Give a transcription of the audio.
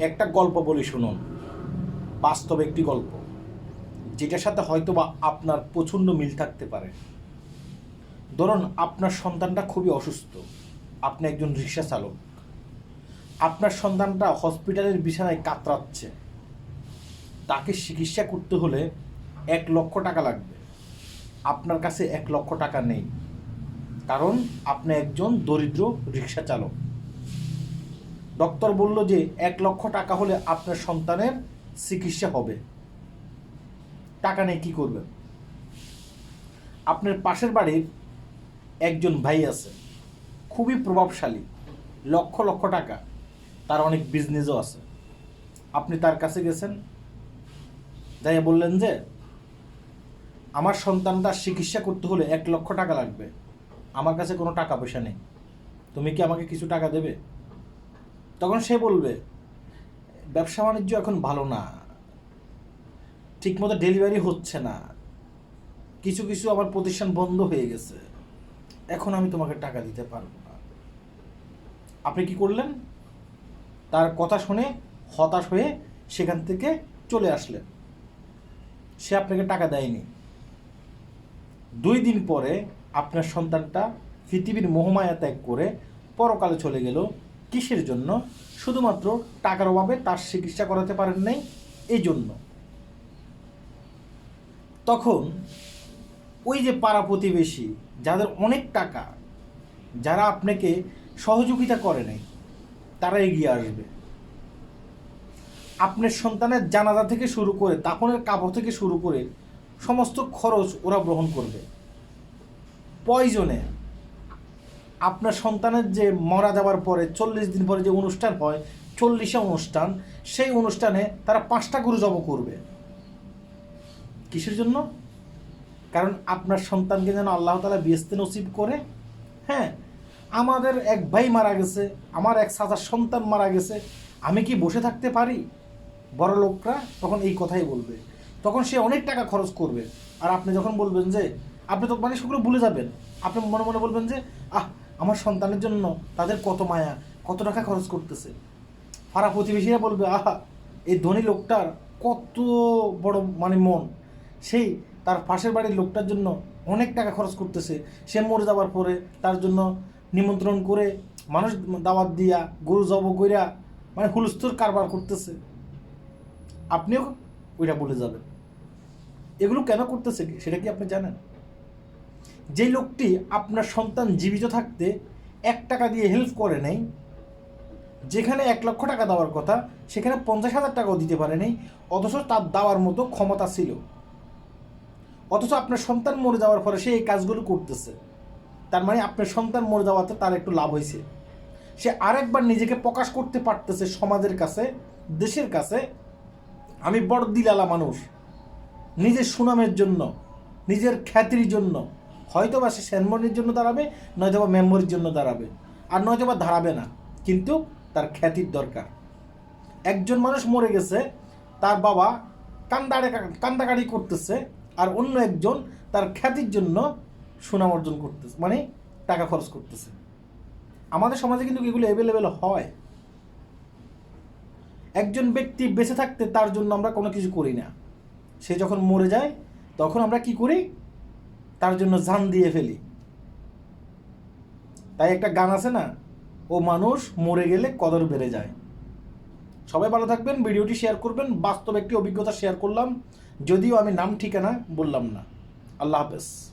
একটা গল্প বলি শুনুন। বাস্তব একটি গল্প, যেটার সাথে হয়তো বা আপনার প্রচণ্ড মিল থাকতে পারে। ধরুন, আপনার সন্তানটা খুবই অসুস্থ। আপনি একজন রিক্সা চালক। আপনার সন্তানটা হসপিটালের বিছানায় কাতরাচ্ছে। তাকে চিকিৎসা করতে হলে এক লক্ষ টাকা লাগবে। আপনার কাছে এক লক্ষ টাকা নেই। কারণ আপনি একজন দরিদ্র রিক্সা চালক। ডক্টর বলল যে এক লক্ষ টাকা হলে আপনার সন্তানের চিকিৎসা হবে। টাকা নেই কি করবেন? আপনার পাশের বাড়ির একজন ভাই আছে, খুবই প্রভাবশালী, লক্ষ লক্ষ টাকা। তার অনেক বিজনেসও আছে। আপনি তার কাছে গেছেন যাই বললেন যে, আমার সন্তান তার চিকিৎসা করতে হলে এক লক্ষ টাকা লাগবে। আমার কাছে কোনো টাকা পয়সা নেই। তুমি কি আমাকে কিছু টাকা দেবে? তখন সে বলবে, ব্যবসা বাণিজ্য এখন ভালো না। ঠিকমতো ডেলিভারি হচ্ছে না। কিছু কিছু আমার প্রতিষ্ঠান বন্ধ হয়ে গেছে। এখন আমি তোমাকে টাকা দিতে পারব না। আপনি কি করলেন? তার কথা শুনে হতাশ হয়ে সেখান থেকে চলে আসলেন। সে আপনাকে টাকা দেয়নি। দুই দিন পরে আপনার সন্তানটা পৃথিবীর মোহমায়া ত্যাগ করে পরকালে চলে গেল কিসের জন্য? শুধুমাত্র টাকার অভাবে তার চিকিৎসা করাতে পারেন নাই, এই জন্য। তখন ওই যে পাড়া প্রতিবেশী, যাদের অনেক টাকা, যারা আপনাকে সহযোগিতা করে নাই, তারা এগিয়ে আসবে। আপনার সন্তানের জানাজা থেকে শুরু করে তাপনের কাপড় থেকে শুরু করে সমস্ত খরচ ওরা গ্রহণ করবে। প্রয়োজনে আপনার সন্তানের যে মারা যাওয়ার পরে, চল্লিশ দিন পরে যে অনুষ্ঠান হয়, চল্লিশে অনুষ্ঠান, সেই অনুষ্ঠানে তারা পাঁচটা গরু জব করবে। কিসের জন্য? কারণ আপনার সন্তানকে যেন আল্লাহ তালা বিয়েস্তে নসিব করে। হ্যাঁ আমাদের এক ভাই মারা গেছে, আমার এক সাজার সন্তান মারা গেছে, আমি কি বসে থাকতে পারি? বড় লোকরা তখন এই কথাই বলবে। তখন সে অনেক টাকা খরচ করবে। আর আপনি যখন বলবেন যে, আপনি তো মানে সেগুলো ভুলে যাবেন। আপনি মনে মনে বলবেন যে, আহ আমার সন্তানের জন্য তাদের কত মায়া, কত টাকা খরচ করতেছে। পাড়া প্রতিবেশীরা বলবে, আহা, এই ধনী লোকটার কত বড় মানে মন। সেই তার পাশের বাড়ির লোকটার জন্য অনেক টাকা খরচ করতেছে। সে মরে যাওয়ার পরে তার জন্য নিমন্ত্রণ করে মানুষ দাওয়াত দিয়া, গরু জব কইরা মানে হুলস্থুর কারবার করতেছে। আপনিও ওইটা বলে যাবেন। এগুলো কেন করতেছে সেটা কি আপনি জানেন? যে লোকটি আপনার সন্তান জীবিত থাকতে এক টাকা দিয়ে হেল্প করে নেই, যেখানে এক লক্ষ টাকা দেওয়ার কথা, সেখানে পঞ্চাশ হাজার টাকাও দিতে পারে নেই, অথচ তার দেওয়ার মতো ক্ষমতা ছিল। অথচ আপনার সন্তান মরে যাওয়ার পরে সে এই কাজগুলো করতেছে। তার মানে আপনার সন্তান মরে যাওয়াতে তার একটু লাভ হয়েছে। সে আরেকবার নিজেকে প্রকাশ করতে পারতেছে সমাজের কাছে, দেশের কাছে। আমি বড় দিলালা মানুষ। নিজের সুনামের জন্য, নিজের খ্যাতির জন্য। হয়তো বা সে সেনমনির জন্য দাঁড়াবে নয়তো বা মেম্বরির জন্য দাঁড়াবে। আর নয়তো বা দাঁড়াবে না, কিন্তু তার খ্যাতির দরকার। একজন মানুষ মরে গেছে, তার বাবা কান্দাড়ে কান্দাকাড়ি করতেছে, আর অন্য একজন তার খ্যাতির জন্য সুনাম অর্জন করতেছে মানে টাকা খরচ করতেছে। আমাদের সমাজে কিন্তু এগুলো অ্যাভেলেবেল হয়। একজন ব্যক্তি বেঁচে থাকতে তার জন্য আমরা কোনো কিছু করি না। সে যখন মরে যায়, তখন আমরা কি করি? তার জন্য জান দিয়ে ফেলি। তাই একটা গান আছে না? ও মানুষ মরে গেলে কদর বেড়ে যায়। সবাই ভালো থাকবেন, ভিডিওটি শেয়ার করবেন, বাস্তব একটি অভিজ্ঞতা শেয়ার করলাম। যদিও আমি নাম ঠিকানা বললাম না। আল্লাহ হাফেজ।